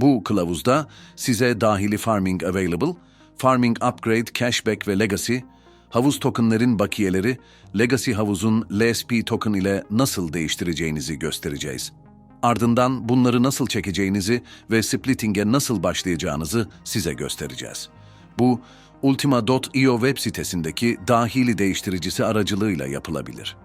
Bu kılavuzda size dahili Farming Available, Farming Upgrade, Cashback ve Legacy, havuz tokenlerin bakiyeleri, Legacy havuzun LSP token ile nasıl değiştireceğinizi göstereceğiz. Ardından bunları nasıl çekeceğinizi ve splitting'e nasıl başlayacağınızı size göstereceğiz. Bu, Ultima.io web sitesindeki dahili değiştiricisi aracılığıyla yapılabilir.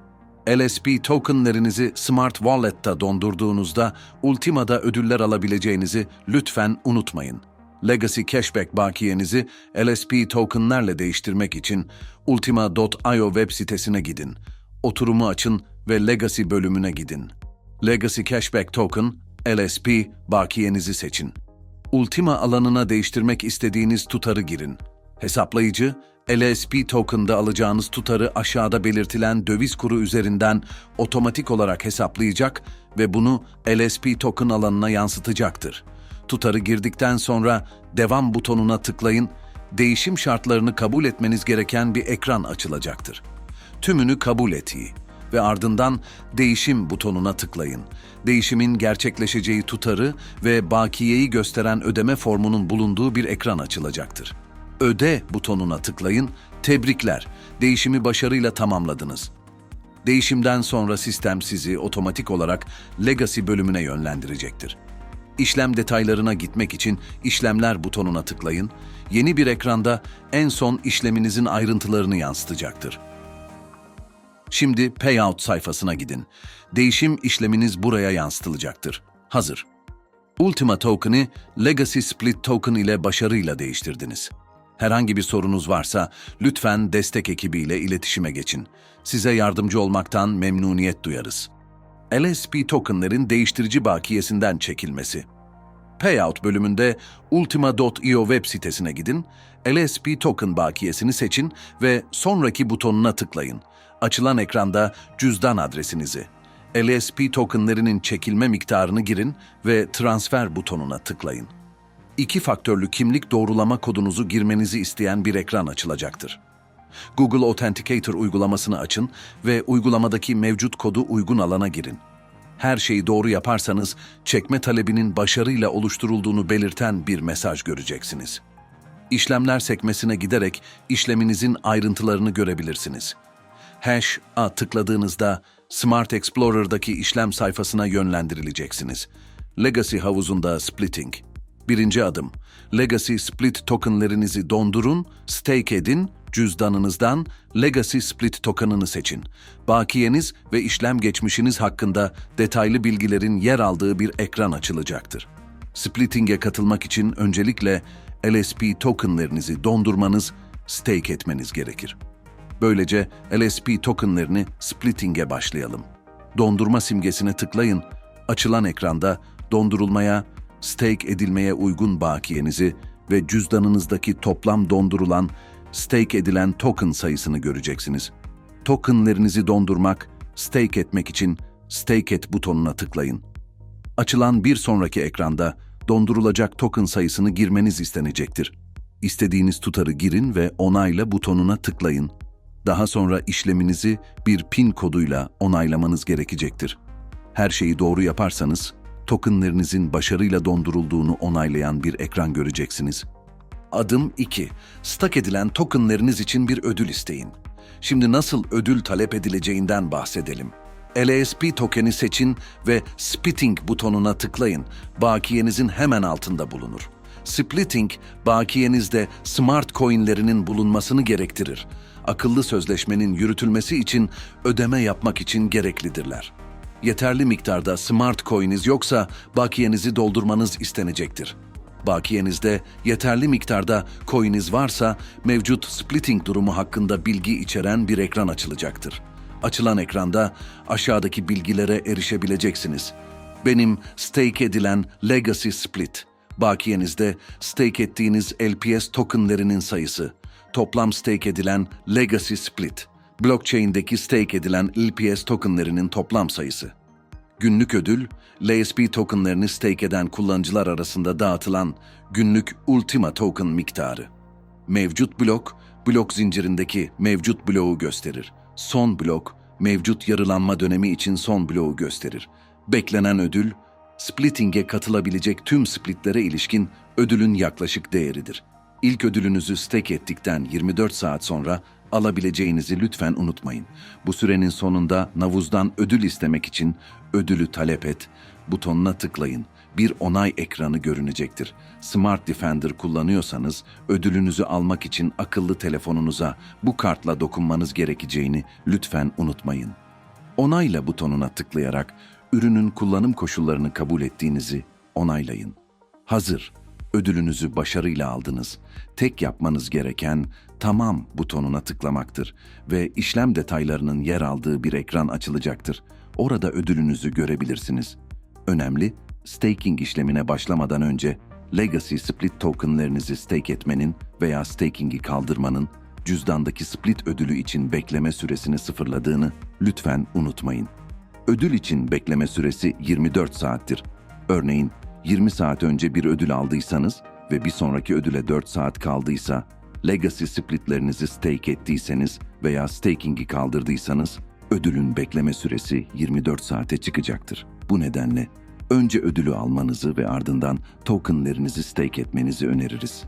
LSP tokenlerinizi Smart Wallet'ta dondurduğunuzda Ultima'da ödüller alabileceğinizi lütfen unutmayın. Legacy Cashback bakiyenizi LSP tokenlerle değiştirmek için Ultima.io web sitesine gidin. Oturumu açın ve Legacy bölümüne gidin. Legacy Cashback Token, LSP bakiyenizi seçin. Ultima alanına değiştirmek istediğiniz tutarı girin. Hesaplayıcı, LSP token'da alacağınız tutarı aşağıda belirtilen döviz kuru üzerinden otomatik olarak hesaplayacak ve bunu LSP token alanına yansıtacaktır. Tutarı girdikten sonra devam butonuna tıklayın, değişim şartlarını kabul etmeniz gereken bir ekran açılacaktır. Tümünü kabul ettiği ve ardından değişim butonuna tıklayın. Değişimin gerçekleşeceği tutarı ve bakiyeyi gösteren ödeme formunun bulunduğu bir ekran açılacaktır. Öde butonuna tıklayın. Tebrikler. Değişimi başarıyla tamamladınız. Değişimden sonra sistem sizi otomatik olarak Legacy bölümüne yönlendirecektir. İşlem detaylarına gitmek için işlemler butonuna tıklayın. Yeni bir ekranda en son işleminizin ayrıntılarını yansıtacaktır. Şimdi Payout sayfasına gidin. Değişim işleminiz buraya yansıtılacaktır. Hazır. Ultima Token'ı Legacy Split Token ile başarıyla değiştirdiniz. Herhangi bir sorunuz varsa lütfen destek ekibiyle iletişime geçin. Size yardımcı olmaktan memnuniyet duyarız. LSP tokenlerin değiştirici bakiyesinden çekilmesi. Payout bölümünde Ultima.io web sitesine gidin, LSP token bakiyesini seçin ve sonraki butonuna tıklayın. Açılan ekranda cüzdan adresinizi, LSP tokenlerinin çekilme miktarını girin ve transfer butonuna tıklayın. İki faktörlü kimlik doğrulama kodunuzu girmenizi isteyen bir ekran açılacaktır. Google Authenticator uygulamasını açın ve uygulamadaki mevcut kodu uygun alana girin. Her şeyi doğru yaparsanız çekme talebinin başarıyla oluşturulduğunu belirten bir mesaj göreceksiniz. İşlemler sekmesine giderek işleminizin ayrıntılarını görebilirsiniz. Hash'a tıkladığınızda Smart Explorer'daki işlem sayfasına yönlendirileceksiniz. Legacy havuzunda splitting. Birinci adım. Legacy Split tokenlerinizi dondurun, stake edin, cüzdanınızdan Legacy Split tokenını seçin. Bakiyeniz ve işlem geçmişiniz hakkında detaylı bilgilerin yer aldığı bir ekran açılacaktır. Splitting'e katılmak için öncelikle LSP tokenlerinizi dondurmanız, stake etmeniz gerekir. Böylece LSP tokenlerini splitting'e başlayalım. Dondurma simgesine tıklayın. Açılan ekranda dondurulmaya, stake edilmeye uygun bakiyenizi ve cüzdanınızdaki toplam dondurulan, stake edilen token sayısını göreceksiniz. Tokenlerinizi dondurmak, stake etmek için stake et butonuna tıklayın. Açılan bir sonraki ekranda dondurulacak token sayısını girmeniz istenecektir. İstediğiniz tutarı girin ve onayla butonuna tıklayın. Daha sonra işleminizi bir PIN koduyla onaylamanız gerekecektir. Her şeyi doğru yaparsanız tokenlerinizin başarıyla dondurulduğunu onaylayan bir ekran göreceksiniz. Adım 2. Stak edilen tokenleriniz için bir ödül isteyin. Şimdi nasıl ödül talep edileceğinden bahsedelim. LSP tokeni seçin ve Splitting butonuna tıklayın. Bakiyenizin hemen altında bulunur. Splitting, bakiyenizde smart coinlerinin bulunmasını gerektirir. Akıllı sözleşmenin yürütülmesi için ödeme yapmak için gereklidirler. Yeterli miktarda smart coin'iniz yoksa bakiyenizi doldurmanız istenecektir. Bakiyenizde yeterli miktarda coin'iniz varsa mevcut splitting durumu hakkında bilgi içeren bir ekran açılacaktır. Açılan ekranda aşağıdaki bilgilere erişebileceksiniz. Benim stake edilen Legacy Split. Bakiyenizde stake ettiğiniz LPS tokenlerinin sayısı. Toplam stake edilen Legacy Split. Blockchain'deki stake edilen LPS tokenlerinin toplam sayısı. Günlük ödül, LSP tokenlerini stake eden kullanıcılar arasında dağıtılan günlük Ultima token miktarı. Mevcut blok, blok zincirindeki mevcut bloğu gösterir. Son blok, mevcut yarılanma dönemi için son bloğu gösterir. Beklenen ödül, splitting'e katılabilecek tüm splitlere ilişkin ödülün yaklaşık değeridir. İlk ödülünüzü stake ettikten 24 saat sonra alabileceğinizi lütfen unutmayın. Bu sürenin sonunda navuzdan ödül istemek için ödülü talep et butonuna tıklayın. Bir onay ekranı görünecektir. Smart Defender kullanıyorsanız ödülünüzü almak için akıllı telefonunuza bu kartla dokunmanız gerekeceğini lütfen unutmayın. Onayla butonuna tıklayarak ürünün kullanım koşullarını kabul ettiğinizi onaylayın. Hazır. Ödülünüzü başarıyla aldınız. Tek yapmanız gereken tamam butonuna tıklamaktır ve işlem detaylarının yer aldığı bir ekran açılacaktır. Orada ödülünüzü görebilirsiniz. Önemli, staking işlemine başlamadan önce Legacy Split tokenlarınızı stake etmenin veya staking'i kaldırmanın cüzdandaki split ödülü için bekleme süresini sıfırladığını lütfen unutmayın. Ödül için bekleme süresi 24 saattir. Örneğin 20 saat önce bir ödül aldıysanız ve bir sonraki ödüle 4 saat kaldıysa, Legacy splitlerinizi stake ettiyseniz veya staking'i kaldırdıysanız, ödülün bekleme süresi 24 saate çıkacaktır. Bu nedenle önce ödülü almanızı ve ardından tokenlerinizi stake etmenizi öneririz.